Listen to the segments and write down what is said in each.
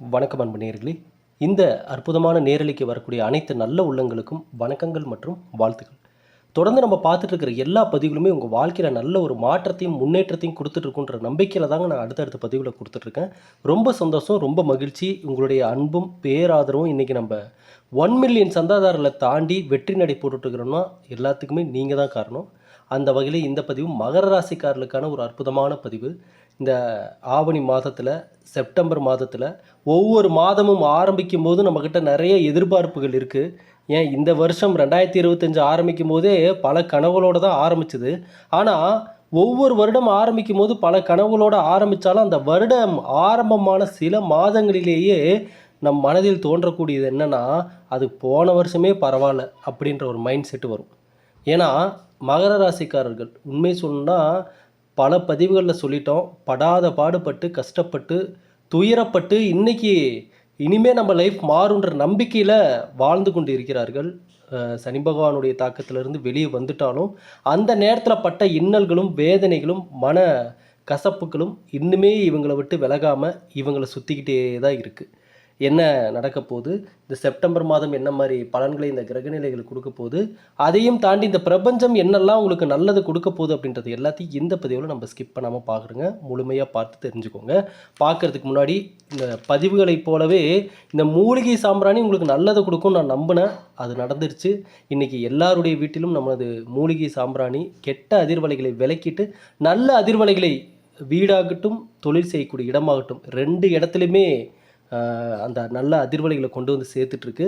வணக்கம் அன்பு நேர்களே. இந்த அற்புதமான நேரலைக்கு வரக்கூடிய அனைத்து நல்ல உள்ளங்களுக்கும் வணக்கங்கள் மற்றும் வாழ்த்துக்கள். தொடர்ந்து நம்ம பார்த்துட்டு இருக்கிற எல்லா பதிவுகளுமே உங்கள் வாழ்க்கையில் நல்ல ஒரு மாற்றத்தையும் முன்னேற்றத்தையும் கொடுத்துட்ருக்குன்ற நம்பிக்கையில் தாங்க நான் அடுத்தடுத்த பதிவில் கொடுத்துட்ருக்கேன். ரொம்ப சந்தோஷம் ரொம்ப மகிழ்ச்சி. உங்களுடைய அன்பும் பேராதரவும் இன்றைக்கி நம்ம ஒன் மில்லியன் சந்தாதாரர்களை தாண்டி வெற்றி நடை போட்டுட்ருக்கிறோம்னா எல்லாத்துக்குமே நீங்கள் தான் காரணம். அந்த வகையில் இந்த பதிவு மகர ராசிக்காரர்களுக்கான ஒரு அற்புதமான பதிவு. இந்த ஆவணி மாதத்தில் செப்டம்பர் மாதத்தில் ஒவ்வொரு மாதமும் ஆரம்பிக்கும் போது நம்மக்கிட்ட நிறைய எதிர்பார்ப்புகள் இருக்குது ஏன் இந்த வருஷம் ரெண்டாயிரத்தி இருபத்தஞ்சு ஆரம்பிக்கும் போதே பல கனவுகளோடு தான் ஆரம்பிச்சது. ஆனால் ஒவ்வொரு வருடம் ஆரம்பிக்கும் போது பல கனவுகளோடு ஆரம்பித்தாலும் அந்த வருடம் ஆரம்பமான சில மாதங்களிலேயே நம் மனதில் தோன்றக்கூடியது என்னென்னா அது போன வருஷமே பரவாயில்ல அப்படின்ற ஒரு மைண்ட் செட்டு வரும். ஏன்னா மகர ராசிக்காரர்கள் உண்மை சொன்னால் பல பதிவுகளில் சொல்லிட்டோம். படாத பாடுபட்டு கஷ்டப்பட்டு துயரப்பட்டு இன்னைக்கு இனிமே நம்ம லைஃப் மாறுன்ற நம்பிக்கையில் வாழ்ந்து கொண்டு இருக்கிறார்கள் சனி பகவானுடைய தாக்கத்திலிருந்து வெளியே வந்துட்டாலும் அந்த நேரத்தில் பட்ட இன்னல்களும் வேதனைகளும் மன கசப்புகளும் இன்னுமே இவங்களை விட்டு விலகாமல் இவங்களை சுற்றிக்கிட்டே தான் இருக்குது என்ன நடக்க போகுது? இந்த செப்டம்பர் மாதம் என்ன மாதிரி பலன்களை இந்த கிரகநிலைகள் கொடுக்க போகுது? அதையும் தாண்டி இந்த பிரபஞ்சம் என்னெல்லாம் உங்களுக்கு நல்லது கொடுக்க போகுது அப்படின்றது எல்லாத்தையும் இந்த பதிவில் நம்ம ஸ்கிப் பண்ணாமல் பார்க்குறோங்க முழுமையாக பார்த்து தெரிஞ்சுக்கோங்க. பார்க்கறதுக்கு முன்னாடி இந்த பதிவுகளைப் போலவே இந்த மூலிகை சாம்பிராணி உங்களுக்கு நல்லதை கொடுக்கும் நான் நம்பினேன். அது நடந்துருச்சு. இன்றைக்கி எல்லாருடைய வீட்டிலும் நமது மூலிகை சாம்பிராணி கெட்ட அதிர்வலைகளை விலக்கிட்டு நல்ல அதிர்வலைகளை வீடாகட்டும் தொழில் செய்யக்கூடிய இடமாகட்டும் ரெண்டு இடத்துலையுமே அந்த நல்ல அதிர்வலைகளை கொண்டு வந்து சேர்த்துட்ருக்கு.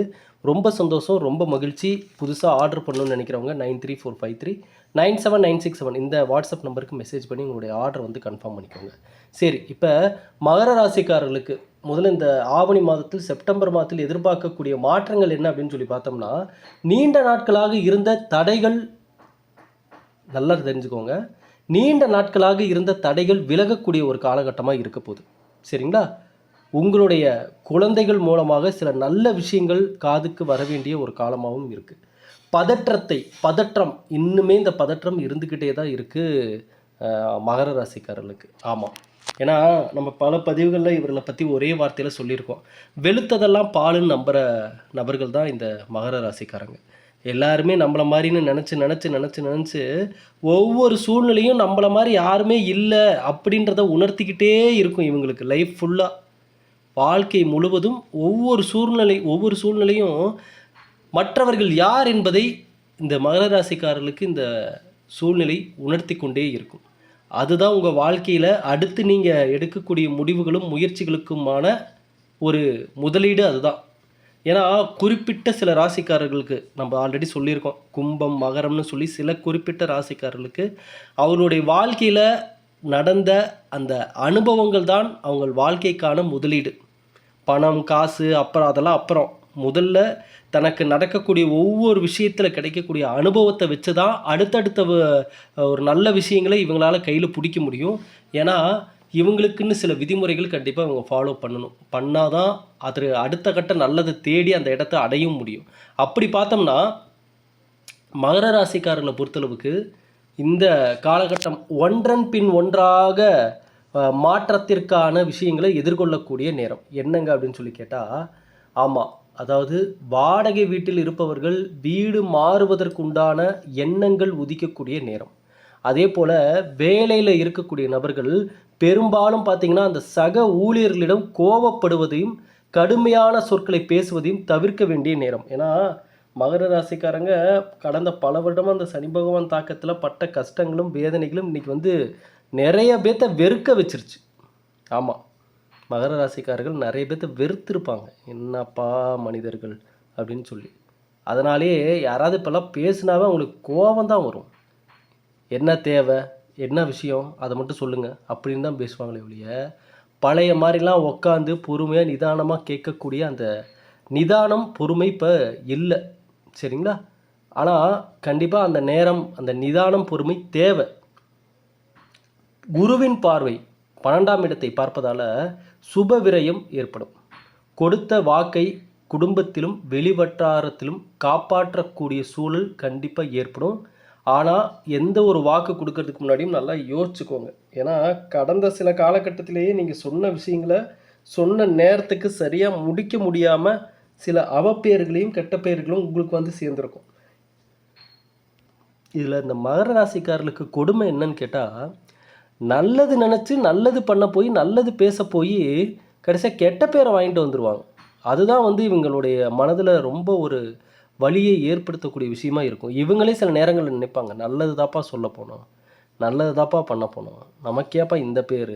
ரொம்ப சந்தோஷம் ரொம்ப மகிழ்ச்சி. புதுசாக ஆர்டர் பண்ணணும்னு நினைக்கிறவங்க nine three four five three nine seven nine six seven இந்த வாட்ஸ்அப் நம்பருக்கு மெசேஜ் பண்ணி உங்களுடைய ஆர்டர் வந்து கன்ஃபார்ம் பண்ணிக்கோங்க. சரி இப்போ மகர ராசிக்காரர்களுக்கு முதல்ல இந்த ஆவணி மாதத்தில் செப்டம்பர் மாதத்தில் எதிர்பார்க்கக்கூடிய மாற்றங்கள் என்ன அப்படின்னு சொல்லி பார்த்தோம்னா நீண்ட நாட்களாக இருந்த தடைகள் நல்லா தெரிஞ்சுக்கோங்க. நீண்ட நாட்களாக இருந்த தடைகள் விலகக்கூடிய ஒரு காலகட்டமாக இருக்க போகுது. சரிங்களா? உங்களுடைய குழந்தைகள் மூலமாக சில நல்ல விஷயங்கள் காதுக்கு வர வேண்டிய ஒரு காலமாகவும் இருக்குது பதற்றத்தை பதற்றம் இன்னுமே இந்த பதற்றம் இருந்துக்கிட்டே தான் இருக்குது மகர ராசிக்காரர்களுக்கு. ஆமாம் ஏன்னா நம்ம பல பதிவுகளில் இவர்களை பற்றி ஒரே வார்த்தையில் சொல்லியிருக்கோம். வெளுத்ததெல்லாம் பாலுன்னு நம்புகிற நபர்கள் தான் இந்த மகர ராசிக்காரங்க. எல்லாருமே நம்மளை மாதிரின்னு நினச்சி நினச்சி நினச்சி நினச்சி ஒவ்வொரு சூழ்நிலையும் நம்மளை மாதிரி யாருமே இல்லை அப்படின்றத உணர்த்திக்கிட்டே இருக்கும் இவங்களுக்கு. லைஃப் ஃபுல்லாக வாழ்க்கை முழுவதும் ஒவ்வொரு சூழ்நிலை ஒவ்வொரு சூழ்நிலையும் மற்றவர்கள் யார் என்பதை இந்த மகர ராசிக்காரர்களுக்கு இந்த சூழ்நிலை உணர்த்தி கொண்டே இருக்கும். அதுதான் உங்கள் வாழ்க்கையில் அடுத்து நீங்கள் எடுக்கக்கூடிய முடிவுகளும் முயற்சிகளுக்குமான ஒரு முதலீடு அதுதான். ஏன்னா குறிப்பிட்ட சில ராசிக்காரர்களுக்கு நம்ம ஆல்ரெடி சொல்லியிருக்கோம் கும்பம் மகரம்னு சொல்லி சில குறிப்பிட்ட ராசிக்காரர்களுக்கு அவர்களுடைய வாழ்க்கையில் நடந்த அந்த அனுபவங்கள் தான் அவங்க வாழ்க்கைக்கான முதலீடு. பணம் காசு அப்புறம் அதெல்லாம் அப்புறம். முதல்ல தனக்கு நடக்கக்கூடிய ஒவ்வொரு விஷயத்தில் கிடைக்கக்கூடிய அனுபவத்தை வச்சு தான் அடுத்தடுத்த ஒரு நல்ல விஷயங்களை இவங்களால கையில் பிடிக்க முடியும். ஏன்னா இவங்களுக்குன்னு சில விதிமுறைகள் கண்டிப்பாக இவங்க ஃபாலோ பண்ணணும். பண்ணால் தான் அது அடுத்த கட்ட நல்லதை தேடி அந்த இடத்த அடையும் முடியும். அப்படி பார்த்தோம்னா மகர ராசிக்காரர்களை பொறுத்தளவுக்கு இந்த காலகட்டம் ஒன்றன் பின் ஒன்றாக மாற்றத்திற்கான விஷயங்களை எதிர்கொள்ளக்கூடிய நேரம். என்னங்க அப்படின்னு சொல்லி கேட்டால் ஆமாம் அதாவது வாடகை வீட்டில் இருப்பவர்கள் வீடு மாறுவதற்குண்டான எண்ணங்கள் உதிக்கக்கூடிய நேரம். அதே போல் வேலையில் இருக்கக்கூடிய நபர்கள் பெரும்பாலும் பார்த்தீங்கன்னா அந்த சக ஊழியர்களிடம் கோபப்படுவதையும் கடுமையான சொற்களை பேசுவதையும் தவிர்க்க வேண்டிய நேரம். ஏன்னா மகர ராசிக்காரங்க கடந்த பல வருடமாக அந்த சனி பகவான் தாக்கத்தில் பட்ட கஷ்டங்களும் வேதனைகளும் இன்னைக்கு வந்து நிறைய பேர்த்த வெறுக்க வச்சிருச்சு. ஆமாம் மகர ராசிக்காரர்கள் நிறைய பேர்த்த வெறுத்திருப்பாங்க. என்னப்பா மனிதர்கள்? அப்படின்னு சொல்லி. அதனாலேயே யாராவது இப்போல்லாம் பேசினாவே அவங்களுக்கு கோபம் தான் வரும். என்ன தேவை? என்ன விஷயம்? அதை மட்டும் சொல்லுங்கள் அப்படின்னு தான் பேசுவாங்களே ஒழிய பழைய மாதிரிலாம் உட்காந்து பொறுமையாக நிதானமாக கேட்கக்கூடிய அந்த நிதானம் பொறுமை இப்போ இல்லை. சரிங்களா? ஆனால் கண்டிப்பாக அந்த நேரம் அந்த நிதானம் பொறுமை தேவை. குருவின் பார்வை பன்னெண்டாம் இடத்தை பார்ப்பதால் சுப விரயம் ஏற்படும். கொடுத்த வாக்கை குடும்பத்திலும் வெளிவட்டாரத்திலும் காப்பாற்றக்கூடிய சூழல் கண்டிப்பாக ஏற்படும். ஆனால் எந்த ஒரு வாக்கு கொடுக்கறதுக்கு முன்னாடியும் நல்லா யோசிச்சுக்கோங்க. ஏன்னா கடந்த சில காலகட்டத்திலேயே நீங்கள் சொன்ன விஷயங்களை சொன்ன நேரத்துக்கு சரியாக முடிக்க முடியாமல் சில அவப்பெயர்களையும் கெட்ட பெயர்களும் உங்களுக்கு வந்து சேர்ந்துருக்கும். இதில் இந்த மகர ராசிக்காரர்களுக்கு கொடுமை என்னன்னு கேட்டால் நல்லது நினச்சி நல்லது பண்ண போய் நல்லது பேச போய் கடைசியாக கெட்ட பேரை வாங்கிட்டு வந்துடுவாங்க அதுதான் வந்து இவங்களுடைய மனதில் ரொம்ப ஒரு வலியை ஏற்படுத்தக்கூடிய விஷயமா இருக்கும். இவங்களே சில நேரங்களில் நினைப்பாங்க நல்லது தாப்பா சொல்ல போனோம் நல்லது தாப்பா பண்ண போனோம் நமக்கேப்பா இந்த பேர்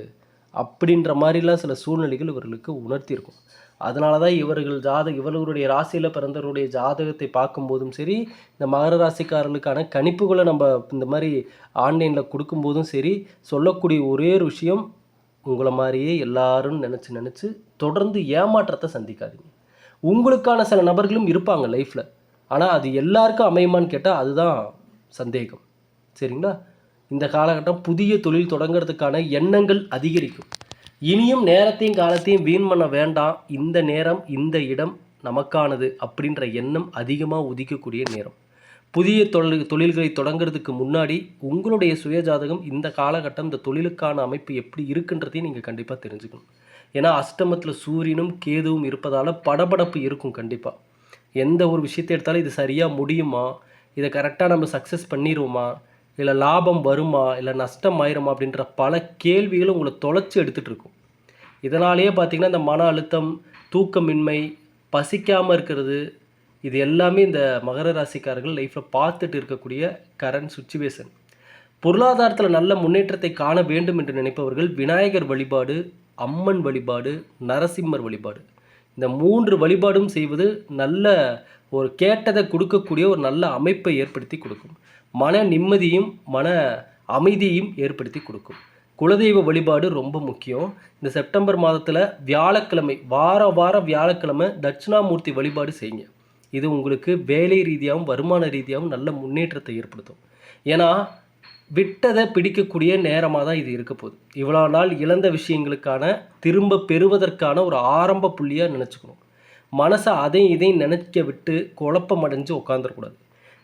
அப்படின்ற மாதிரிலாம் சில சூழ்நிலைகள் இவர்களுக்கு உணர்த்தியிருக்கும். அதனால தான் இவர்கள் ஜாத இவர்களுடைய ராசியில் பிறந்தவருடைய ஜாதகத்தை பார்க்கும்போதும் சரி இந்த மகர ராசிக்காரர்களுக்கான கணிப்புகளை நம்ம இந்த மாதிரி ஆன்லைனில் கொடுக்கும்போதும் சரி சொல்லக்கூடிய ஒரே ஒரு விஷயம் உங்களை மாதிரியே எல்லாரும் நினச்சி நினச்சி தொடர்ந்து ஏமாற்றத்தை சந்திக்காதீங்க. உங்களுக்கான சில நபர்களும் இருப்பாங்க லைஃப்பில் ஆனால் அது எல்லாருக்கும் அமையுமான்னு கேட்டால் அதுதான் சந்தேகம். சரிங்களா? இந்த காலகட்டம் புதிய தொழில் தொடங்குறதுக்கான எண்ணங்கள் அதிகரிக்கும். இனியும் நேரத்தையும் காலத்தையும் வீண் பண்ண வேண்டாம். இந்த நேரம் இந்த இடம் நமக்கானது அப்படின்ற எண்ணம் அதிகமாக உதிக்கக்கூடிய நேரம். புதிய தொழில் தொழில்களை தொடங்குறதுக்கு முன்னாடி உங்களுடைய சுயஜாதகம் இந்த காலகட்டம் இந்த தொழிலுக்கான அமைப்பு எப்படி இருக்குன்றதையும் நீங்கள் கண்டிப்பாக தெரிஞ்சுக்கணும். ஏன்னா அஷ்டமத்தில் சூரியனும் கேதுவும் இருப்பதால் படபடப்பு இருக்கும் கண்டிப்பாக எந்த ஒரு விஷயத்தை எடுத்தாலும் இது சரியாக முடியுமா? இதை கரெக்டாக நம்ம சக்ஸஸ் பண்ணிடுவோமா இல்லை லாபம் வருமா இல்லை நஷ்டம் ஆயிருமா அப்படின்ற பல கேள்விகளும் உங்களை தொலைச்சி எடுத்துகிட்டு இருக்கும். இதனாலேயே பார்த்தீங்கன்னா இந்த மன அழுத்தம் தூக்கமின்மை பசிக்காமல் இருக்கிறது இது எல்லாமே இந்த மகர ராசிக்காரர்கள் லைஃப்பில் பார்த்துட்டு இருக்கக்கூடிய கரண்ட் சுச்சுவேஷன் பொருளாதாரத்தில் நல்ல முன்னேற்றத்தை காண வேண்டும் என்று நினைப்பவர்கள் விநாயகர் வழிபாடு அம்மன் வழிபாடு நரசிம்மர் வழிபாடு. இந்த மூன்று வழிபாடும் செய்வது நல்ல ஒரு கேட்டதை கொடுக்கக்கூடிய ஒரு நல்ல அமைப்பை ஏற்படுத்தி கொடுக்கும். மன நிம்மதியும் மன அமைதியும் ஏற்படுத்தி கொடுக்கும். குலதெய்வ வழிபாடு ரொம்ப முக்கியம். இந்த செப்டம்பர் மாதத்தில் வியாழக்கிழமை வார வாரம் வியாழக்கிழமை தட்சிணாமூர்த்தி வழிபாடு செய்யுங்க. இது உங்களுக்கு வேலை ரீதியாகவும் வருமான ரீதியாகவும் நல்ல முன்னேற்றத்தை ஏற்படுத்தும். ஏன்னா விட்டதை பிடிக்கக்கூடிய நேரமாக தான் இது இருக்க போகுது. இவ்வளோ நாள் இழந்த விஷயங்களுக்கான திரும்ப பெறுவதற்கான ஒரு ஆரம்ப புள்ளியாக நினச்சிக்கணும். மனசை அதையும் இதையும் நினைக்க விட்டு குழப்பம் அடைஞ்சு உட்காந்துடக்கூடாது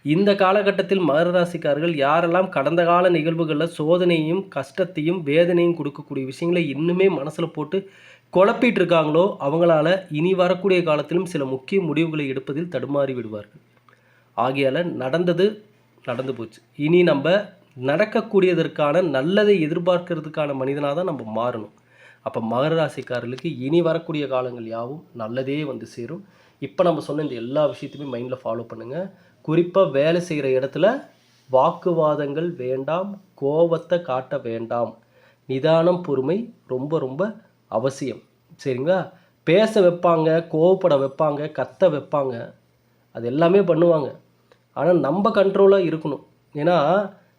இந்த காலகட்டத்தில் மகர ராசிக்காரர்கள் யாரெல்லாம் கடந்த கால நிகழ்வுகளில் சோதனையும் கஷ்டத்தையும் வேதனையும் கொடுக்கக்கூடிய விஷயங்களை இன்னுமே மனசில் போட்டு குழப்பிட்டு இருக்காங்களோ அவங்களால இனி வரக்கூடிய காலத்திலும் சில முக்கிய முடிவுகளை எடுப்பதில் தடுமாறி விடுவார்கள். ஆகையால் நடந்தது நடந்து போச்சு. இனி நம்ம நடக்கக்கூடியதற்கான நல்லதை எதிர்பார்க்கறதுக்கான மனிதனாக தான் நம்ம மாறணும். அப்போ மகர ராசிக்காரர்களுக்கு இனி வரக்கூடிய காலங்கள் யாவும் நல்லதே வந்து சேரும். இப்போ நம்ம சொன்ன இந்த எல்லா விஷயத்தையுமே மைண்டில் ஃபாலோ பண்ணுங்கள் குறிப்பாக வேலை செய்கிற இடத்துல வாக்குவாதங்கள் வேண்டாம் கோபத்தை காட்ட வேண்டாம். நிதானம் பொறுமை ரொம்ப ரொம்ப அவசியம். சரிங்களா? பேச வைப்பாங்க கோவப்பட வைப்பாங்க கத்த வைப்பாங்க. அது எல்லாமே பண்ணுவாங்க. ஆனால் நம்ம கண்ட்ரோலாக இருக்கணும். ஏன்னா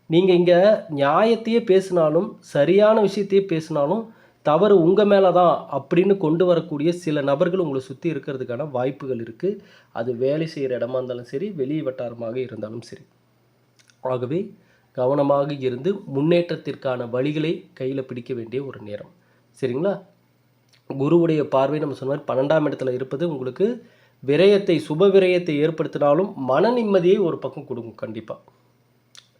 நீங்கள் இங்கே நியாயத்தையே பேசினாலும் சரியான விஷயத்தையே பேசினாலும் தவறு உங்கள் மேலே தான் அப்படின்னு கொண்டு வரக்கூடிய சில நபர்கள் உங்களை சுற்றி இருக்கிறதுக்கான வாய்ப்புகள் இருக்குது அது வேலை செய்கிற இடமா இருந்தாலும் சரி வெளி வட்டாரமாக இருந்தாலும் சரி. ஆகவே கவனமாக இருந்து முன்னேற்றத்திற்கான வழிகளை கையில் பிடிக்க வேண்டிய ஒரு நேரம். சரிங்களா? குருவுடைய பார்வை நம்ம சொன்ன மாதிரி பன்னெண்டாம் இடத்துல இருப்பது உங்களுக்கு விரயத்தை சுப விரயத்தை ஏற்படுத்தினாலும் மன நிம்மதியை ஒரு பக்கம் கொடுக்கும் கண்டிப்பாக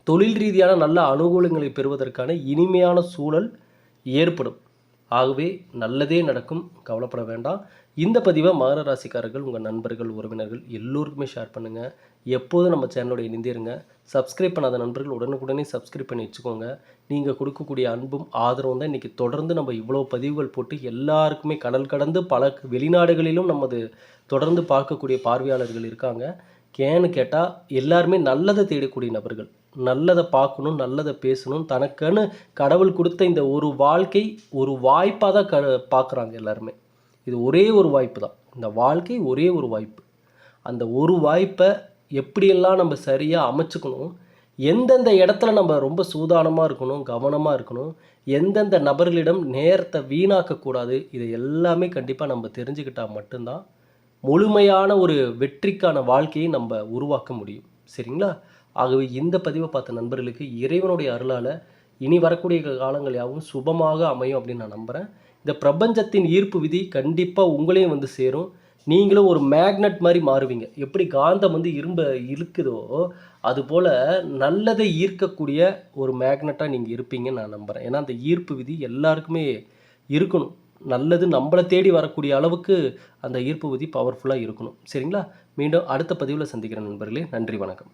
தொழில் ரீதியான நல்ல அனுகூலங்களை பெறுவதற்கான இனிமையான சூழல் ஏற்படும். ஆகவே நல்லதே நடக்கும் கவலைப்பட வேண்டாம். இந்த பதிவை மகர ராசிக்காரர்கள் உங்கள் நண்பர்கள் உறவினர்கள் எல்லோருக்குமே ஷேர் பண்ணுங்கள் எப்போதும் நம்ம சேனலோட இணைந்திருங்க. சப்ஸ்கிரைப் பண்ணாத நண்பர்கள் உடனுக்குடனே சப்ஸ்கிரைப் பண்ணி வச்சுக்கோங்க. நீங்கள் கொடுக்கக்கூடிய அன்பும் ஆதரவும் தான் இன்றைக்கி தொடர்ந்து நம்ம இவ்வளோ பதிவுகள் போட்டு எல்லாருக்குமே கடல் கடந்து பல வெளிநாடுகளிலும் நமது தொடர்ந்து பார்க்கக்கூடிய பார்வையாளர்கள் இருக்காங்க. ஏன்னு கேட்டால் எல்லாருமே நல்லதை தேடக்கூடிய நபர்கள். நல்லதை பார்க்கணும் நல்லதை பேசணும். தனக்குன்னு கடவுள் கொடுத்த இந்த ஒரு வாழ்க்கை ஒரு வாய்ப்பாக தான் க பார்க்குறாங்க எல்லாருமே. இது ஒரே ஒரு வாய்ப்பு தான். இந்த வாழ்க்கை ஒரே ஒரு வாய்ப்பு. அந்த ஒரு வாய்ப்பை எப்படியெல்லாம் நம்ம சரியாக அமைச்சுக்கணும் எந்தெந்த இடத்துல நம்ம ரொம்ப சூதானமாக இருக்கணும் கவனமாக இருக்கணும் எந்தெந்த நபர்களிடம் நேரத்தை வீணாக்கக்கூடாது இதை எல்லாமே கண்டிப்பாக நம்ம தெரிஞ்சுக்கிட்டால் மட்டும்தான் முழுமையான ஒரு வெற்றிக்கான வாழ்க்கையை நம்ம உருவாக்க முடியும். சரிங்களா? ஆகவே இந்த பதிவை பார்த்த நண்பர்களுக்கு இறைவனுடைய அருளால் இனி வரக்கூடிய காலங்கள் யாவும் சுபமாக அமையும் அப்படின்னு நான் நம்புகிறேன் இந்த பிரபஞ்சத்தின் ஈர்ப்பு விதி கண்டிப்பாக உங்களையும் வந்து சேரும். நீங்களும் ஒரு மேக்னெட் மாதிரி மாறுவீங்க. எப்படி காந்தம் வந்து இரும்ப இழுக்குதோ அதுபோல் நல்லதை ஈர்க்கக்கூடிய ஒரு மேக்னெட்டாக நீங்கள் இருப்பீங்கன்னு நான் நம்புகிறேன் ஏன்னா அந்த ஈர்ப்பு விதி எல்லாருக்குமே இருக்கணும். நல்லது நம்மளை தேடி வரக்கூடிய அளவுக்கு அந்த ஈர்ப்பு விதி பவர்ஃபுல்லாக இருக்கணும். சரிங்களா? மீண்டும் அடுத்த பதிவில் சந்திக்கிறேன் நண்பர்களே. நன்றி வணக்கம்.